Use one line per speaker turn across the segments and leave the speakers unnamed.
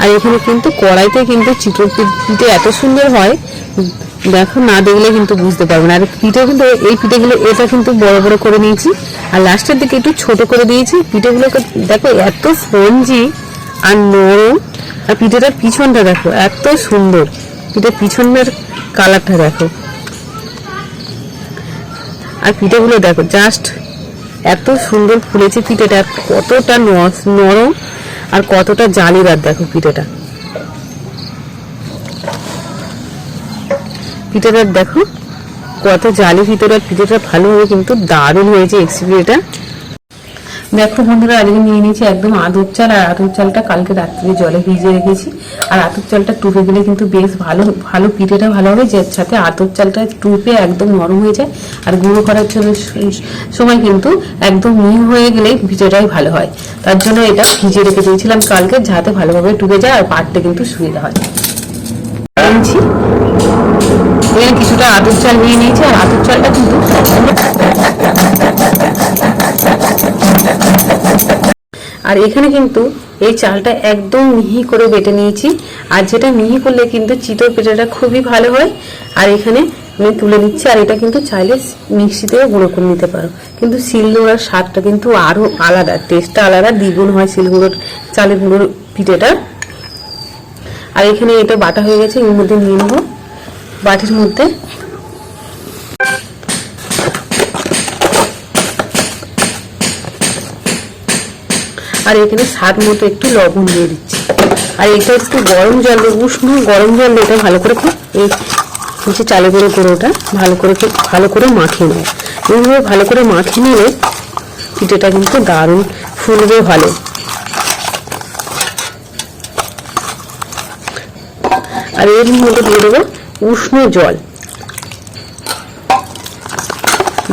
আর এখানে কিন্তু কড়াইতে কিন্তু চিতল পিঠে এত সুন্দর হয়, দেখো না দেখলে কিন্তু বুঝতে পারবে না। আর পিঠে কিন্তু এই পিঠেগুলো, এটা কিন্তু বড় বড় করে নিয়েছি। আর লাস্টের দিকে একটু ছোট করে দিয়েছি। পিঠেগুলোকে দেখো এত স্পঞ্জি আর নরম। আর পিঠেটার পিছনটা দেখো, এত সুন্দর। পিঠের পিছনের কালারটা দেখো। আর পিঠেগুলো দেখো জাস্ট এত সুন্দর ফুলেছে পিঠেটা, কতটা নরম। আর কতটা জালিদার দেখো পিঠেটা। পিঠেটার দেখো, কত জালি ভিতরে পিঠেটা হবে কিন্তু দারুণ হয়েছে এক্সপিরিটা দেখো বন্ধুরা, আজকে নিয়ে নিয়েছি একদম আদর চাল, আর আদর চালটা কালকে রাত্রে জলে ভিজিয়ে রেখেছি। আর আতর চালটা টুপে দিলে কিন্তু বেশ ভালো ভালো পিঠেটা ভালো হবে, যে সাথে আতর চালটা টুপে একদম নরম হয়ে যায়। আর গুঁড়ো করার জন্য সময় কিন্তু একদম মিহি হয়ে গেলে পিঠেটাই ভালো হয়। তার জন্য এটা ভিজিয়ে রেখে দিয়েছিলাম কালকে, যাতে ভালোভাবে টুকে যায় আর পাটতে কিন্তু সুবিধা হয়। কিছুটা আতর চাল নিয়ে নিয়েছি, আর আতর চালটা কিন্তু আর এখানে কিন্তু এই চালটা একদম মিহি করে বেটে নিয়েছি। আর যেটা মিহি করলে কিন্তু চিতই পিঠাটা খুবই ভালো হয়। আর এখানে আমি তুলে নিচ্ছি, আর এটা কিন্তু চাইলে মিক্সিতেও গুঁড়ো করে নিতে পারো। কিন্তু শিল শিলনোড়ার স্বাদটা কিন্তু আরও আলাদা টেস্টটা আলাদা, দ্বিগুণ হয় শিলগুঁড়োর চালের গুঁড়োর পিঠেটা। আর এখানে এটা বাটা হয়ে গেছে, এর মধ্যে নিয়ে নেব। বাটির মধ্যে আর এখানে স্বাদ মতো একটু লবণ দিয়ে দিচ্ছি। আর এটা একটু গরম জল উষ্ণ গরম জল এটা ভালো করে খুব এই হচ্ছে চালে করে গুঁড়োটা ভালো করে ভালো করে মাখিয়ে নেয় এইভাবে ভালো করে মাখিয়ে নিলে পিঠেটা কিন্তু দারুণ ফুলবে ভালো। আর এর মধ্যে দিয়ে দেবো উষ্ণ জল।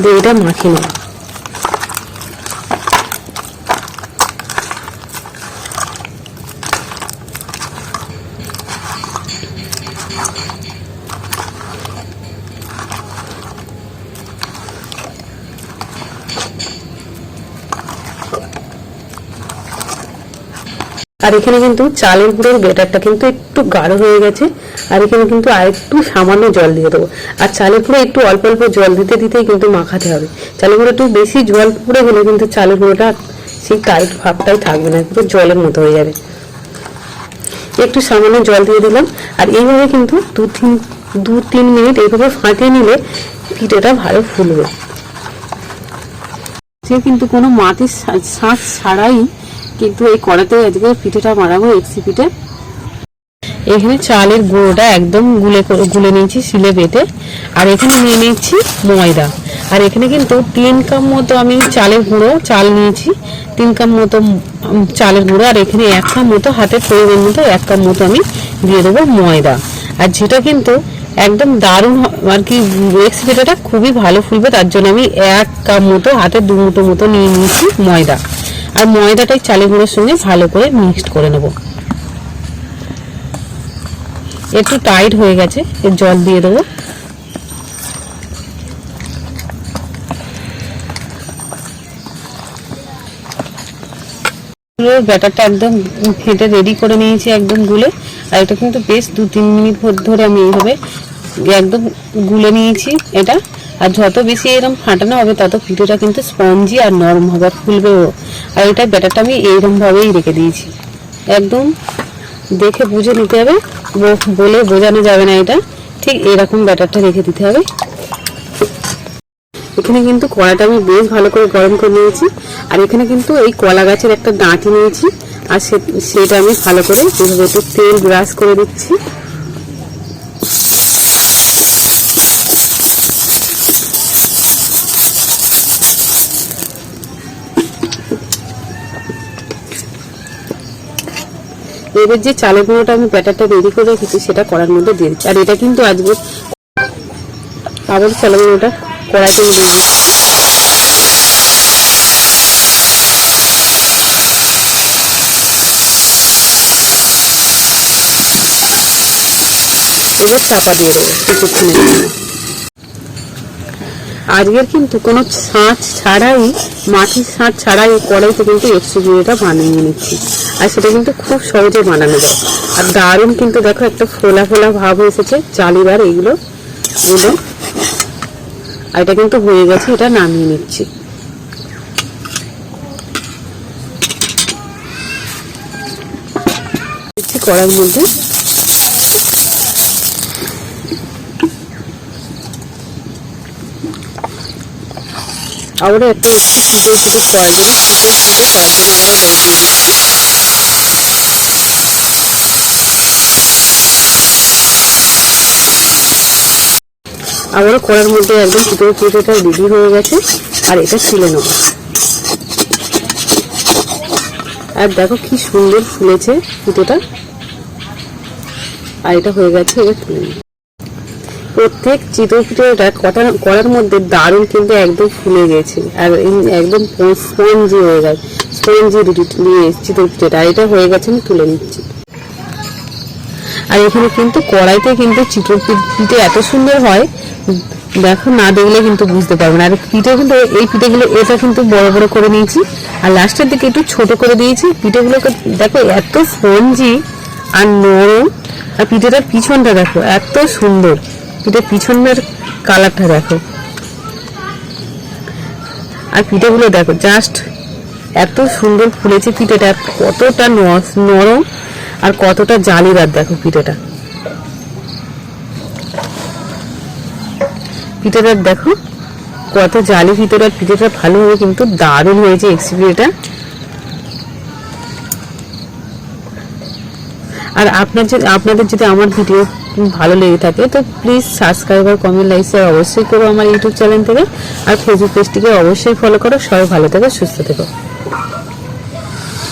দিয়ে এটা মাখিয়ে নেব। আর এখানে কিন্তু চালের গুঁড়োর বেটারটা কিন্তু একটু গাঢ় হয়ে গেছে, আর এখানে কিন্তু আর একটু সামান্য জল দিয়ে দেবো। আর চালের গুঁড়ো একটু অল্প অল্প জল দিতে দিতেই কিন্তু মাখাতে হবে। চালের গুঁড়ো একটু বেশি জল পড়ে গেলে কিন্তু চালের গুঁড়োটা সেই টাইট ভাবটাই থাকবে না পুরো জলের মতো হয়ে যাবে। একটু সামান্য জল দিয়ে দিলাম, আর এইভাবে কিন্তু দু তিন দু তিন মিনিট এইভাবে ফাটিয়ে নিলে পিঠেটা ভালো ফুলবে। সে কিন্তু কোনো মাটির শাঁস ছাড়াই কিন্তু এই কড়াতে আজকে পিঠেটা মারাবো এক্সি পিঠে। এখানে চালের গুঁড়োটা একদম গুলে গুলে নিয়েছি শিলে বেটে। আর এখানে নিয়ে নিচ্ছি ময়দা। আর এখানে কিন্তু তিন কাপ মতো আমি চালের গুঁড়ো, চাল নিয়েছি। তিন কাপ মতো চালের গুঁড়ো। আর এখানে এক কাপ মতো হাতের পরিমাণ মতো এক কাপ মতো আমি দিয়ে দেবো ময়দা। আর যেটা কিন্তু একদম দারুণ আর কি এক্স পিঠাটা খুবই ভালো ফুলবে। তার জন্য আমি এক কাপ মতো হাতে দু মুঠো মতো নিয়ে নিয়েছি ময়দা। আর ময়দাটাই চালের গুঁড়োর সঙ্গে ভালো করে মিক্সড করে নেব। একটু টাইট হয়ে গেছে, এর জল দিয়ে দেবো। ব্যাটারটা একদম ফেটে রেডি করে নিয়েছি একদম গুলে। আর এটা কিন্তু বেশ দু তিন মিনিট ধরে আমি এইভাবে একদম গুলে নিয়েছি এটা। আর যত বেশি এরকম ফাটানো হবে, তত পিঠেটা কিন্তু স্পঞ্জি আর নরম হবে আর ফুলবেও আর এটা ব্যাটারটা আমি এইরকমভাবেই রেখে দিয়েছি। একদম দেখে বুঝে নিতে হবে বলে বোঝানো যাবে না এটা। ঠিক এরকম ব্যাটারটা রেখে দিতে হবে। এখানে কিন্তু কলাটা আমি বেশ ভালো করে গরম করে নিয়েছি। আর এখানে কিন্তু এই কলা গাছের একটা ডাঁটি নিয়েছি। আর সেটা আমি ভালো করে একটু তেল ব্রাশ করে দিচ্ছি। এবার যে চালের গুঁড়োটা আমি ব্যাটারটা রেডি করে রেখেছি, সেটা কড়ার মধ্যে দিয়ে আর এটা কিন্তু আজকে আবার চালের গুঁড়োটা কড়াইতে দিচ্ছি। এবার চাপা দিয়ে দেবো কিছুক্ষণের আজকের কিন্তু কোনো ছাঁচ ছাড়াই, মাটির ছাঁচ ছাড়াই কড়াইতে কিন্তু এক্সট্রা বানিয়ে নিচ্ছি। আর সেটা কিন্তু খুব সহজে বানানো যায়। আর দারুণ কিন্তু দেখো একটা ফোলা ফোলা ভাব এসেছে চালিবার এইগুলো। গুলো আর এটা কিন্তু হয়ে গেছে, এটা নামিয়ে নিচ্ছি। কড়াইয়ের মধ্যে। আবারও একটা চিজের কিছু কড়াই দেবো কড়াইটা আবারও বড় করে দিচ্ছি আবারও কড়ার মধ্যে একদম চিতই পিঠেটা রেডি হয়ে গেছে, আর এটা ছিলে নেব। আর দেখো কি সুন্দর ফুলেছে পিঠেটা আর এটা হয়ে গেছে, এবার তুলে নিই প্রত্যেক চিতই পিঠেটা কটা কড়ার মধ্যে দারুণ কিন্তু একদম ফুলে গেছে। আর একদম স্পঞ্জি হয়ে গেছে। স্পঞ্জি দিয়ে চিতই পিঠেটা আর এটা হয়ে গেছে, আমি তুলে নিচ্ছি। আর এখানে কিন্তু কড়াইতে কিন্তু চিতই পিঠে এত সুন্দর হয়, দেখো না দেখলে কিন্তু বুঝতে পারবে না। আর পিঠে কিন্তু এই পিঠেগুলো এটা কিন্তু বড় বড় করে নিয়েছি। আর লাস্টের দিকে একটু ছোট করে দিয়েছি। পিঠেগুলোকে দেখো এত স্পঞ্জি আর নরম। আর পিঠেটার পিছনটা দেখো এত সুন্দর। পিঠের পিছনের কালারটা দেখো। আর পিঠেগুলো দেখো জাস্ট এত সুন্দর ফুলেছে পিঠেটা। কতটা নরম। আর কতটা জালিদার দেখো পিঠেটা। পিঠেটা দেখো, কত জালি পিঠেটা পিঠেটা ভালো হবে কিন্তু দারুণ হয়েছে এক্সপিরিটা আর আপনার যদি আপনাদের যদি আমার ভিডিও ভালো লেগে থাকে, তো প্লিজ সাবস্ক্রাইব আর কমেন্ট লাইক শেয়ার অবশ্যই করো আমার ইউটিউব চ্যানেল থেকে। আর ফেসবুক পেজটিকে অবশ্যই ফলো করো। সবাই ভালো থেকো, সুস্থ থেকো।